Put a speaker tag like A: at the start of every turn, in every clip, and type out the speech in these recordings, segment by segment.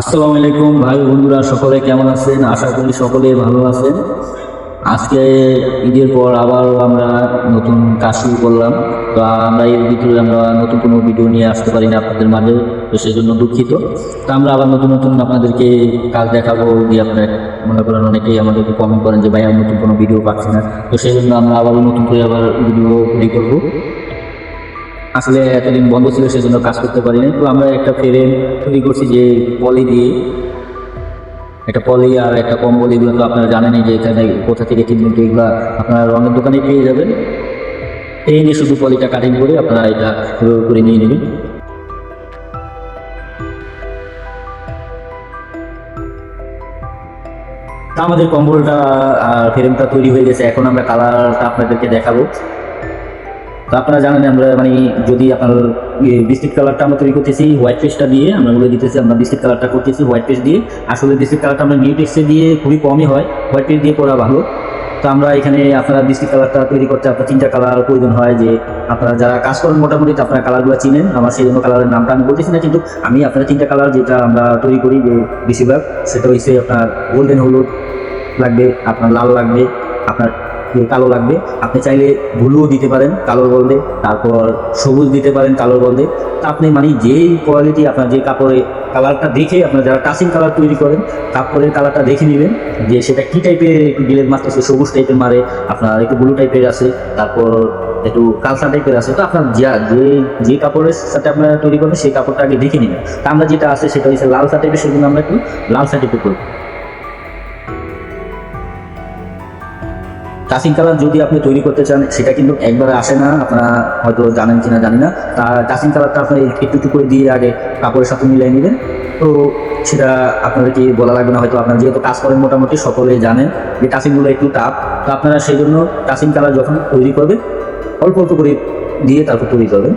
A: আসসালামু আলাইকুম ভাই বন্ধুরা, সকলে কেমন আছেন? আশা করি সকলে ভালো আছেন। আজকে ঈদের পর আবার আমরা নতুন কাজ শুরু করলাম। তো আমরা এর ভিতরে আমরা নতুন কোনো ভিডিও নিয়ে আসতে পারি না আপনাদের মাঝে, তো সেই জন্য দুঃখিত। তো আমরা আবার নতুন নতুন আপনাদেরকে কাজ দেখাবো দিয়ে আপনার মনে করেন অনেকেই আমাদেরকে কমেন্ট করেন যে, ভাই, আমি নতুন কোনো ভিডিও পাচ্ছি না। তো সেই জন্য আমরা আবারও নতুন করে আবার ভিডিও রেডি করব। আসলে এতদিন বন্ধ ছিল, সেজন্য কাজ করতে পারিনি। তো আমরা একটা ফ্রেম তৈরি করছি যে পলি দিয়ে। একটা পলি আর একটা কম্বল, এগুলো তো আপনারা জানেনই যে এখানে কোথা থেকে কিনবেন এগুলো আপনারা রঙের দোকানে পেয়ে যাবেন। এই নিয়ে শুধু পলিটা কাটিং করে আপনারা এটা করে নিয়ে নেবেন। আমাদের কম্বলটা ফ্রেমটা তৈরি হয়ে গেছে। এখন আমরা কালারটা আপনাদেরকে দেখাবো। তো আপনারা জানেন আমরা মানে যদি আপনার বিস্কিট কালারটা আমরা তৈরি করতেছি হোয়াইট পেস্টটা দিয়ে আমরা বলে দিতেছি, আমরা বিস্কিট কালারটা করতেছি হোয়াইট পেস্ট দিয়ে। আসলে বিস্কিট কালারটা আমরা নিউ টেক্সে দিয়ে খুবই কমই হয় হোয়াইট পেস্ট দিয়ে করা ভালো। তো আমরা এখানে আপনারা বিস্কিট কালারটা তৈরি করতে আপনার তিনটা কালার প্রয়োজন হয়, যে আপনারা যারা কাজ করেন মোটামুটি আপনারা কালারগুলো চিনেন। আমার সেই জন্য কালারের নামটা আমি বলতেছি না, কিন্তু আমি আপনারা তিনটা কালার যেটা আমরা তৈরি করি যে বেশিরভাগ, সেটা হচ্ছে আপনার গোল্ডেন হলুদ লাগবে, আপনার লাল লাগবে, আপনার কালো লাগবে। আপনি চাইলে ব্লুও দিতে পারেন কালোর বলদে তারপর সবুজ দিতে পারেন কালোর বলদে আপনি মানে যেই কোয়ালিটি আপনার যে কাপড়ে কালারটা দেখে আপনার যারা টাচিং কালার তৈরি করেন, কাপড়ের কালারটা দেখে নেবেন যে সেটা কী টাইপের একটু গিলের মারতেছে সবুজ টাইপের মারে, আপনার একটু ব্লু টাইপের আছে, তারপর একটু কালসা টাইপের আছে। তো আপনার যা, যে যে কাপড়ের সাথে আপনারা তৈরি করবেন সেই কাপড়টা আগে দেখে নেবেন। তা আমরা যেটা আছে সেটা হচ্ছে লাল সা টাইপের সেজন্য আমরা একটু লাল টাইপের করব। টাচিং কালার যদি আপনি তৈরি করতে চান, সেটা কিন্তু একবারে আসে না, আপনারা হয়তো জানেন কিনা জানি না। তা কাসিং কালারটা আপনি একটু একটু করে দিয়ে আগে কাপড়ের সাথে মিলিয়ে নেবেন। তো সেটা আপনাদেরকে বলা লাগবে না, হয়তো আপনারা যেহেতু কাজ করেন মোটামুটি, সকলে জানেন যে কাসিংগুলো একটু টাফ তো আপনারা সেই জন্য কাসিং কালার যখন তৈরি করবেন, অল্প অল্প করে দিয়ে তারপর তৈরি করবেন।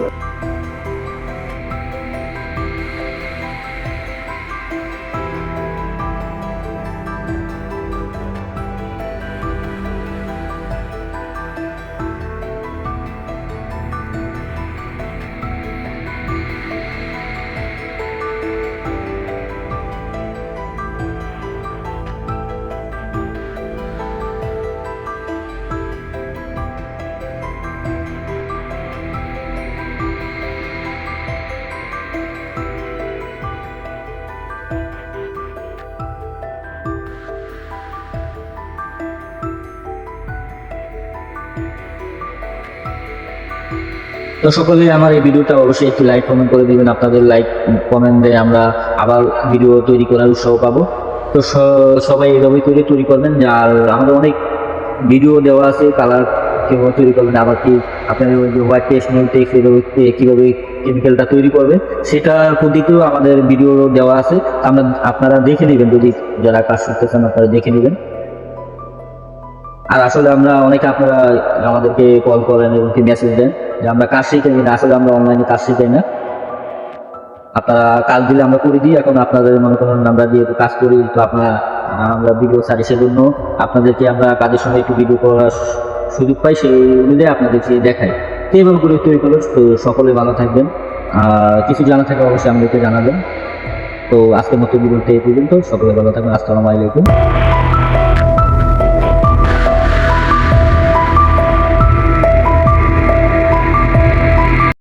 A: তো সকলে আমার এই ভিডিওটা অবশ্যই একটু লাইক কমেন্ট করে দিবেন। আপনাদের লাইক কমেন্টে আমরা আবার ভিডিও তৈরি করার উৎসাহ পাবো। তো সবাই এইভাবেই তৈরি তৈরি করবেন। আর আমাদের অনেক ভিডিও দেওয়া আছে কালার কীভাবে তৈরি করবেন, আবার কি আপনার ওই যে হোয়াইট টেস্ট নিউ টেক্সট এভাবে কীভাবে কেমিক্যালটা তৈরি করবে সেটার পদ্ধতিও আমাদের ভিডিও দেওয়া আছে। আমরা, আপনারা দেখে নেবেন। যদি যারা কাজ করতে চান আপনারা দেখে নেবেন। আর আসলে আমরা অনেকে আপনারা আমাদেরকে কল করেন এবং কি মেসেজ দেন যে আমরা কাজ শিখাই না, আসলে আমরা অনলাইনে কাজ শিখাই না। আপনারা কাজ দিলে আমরা করে দিই, এখন আপনাদের মনে করেন আমরা যেহেতু কাজ করি, তো আপনারা, আমরা ভিডিও ছাড়ি সেজন্য আপনাদেরকে আমরা কাজের সঙ্গে একটু ভিডিও করার সুযোগ পাই, সেই অনুযায়ী আপনাদেরকে দেখাই। তো এইভাবে করে তৈরি করলে তো সকলে ভালো থাকবেন। আর কিছু জানা থাকলে অবশ্যই আমাদেরকে জানাবেন। তো আজকের মতো ভিডিওতে এই পর্যন্ত। সকলে ভালো থাকবেন। আসসালামু আলাইকুম।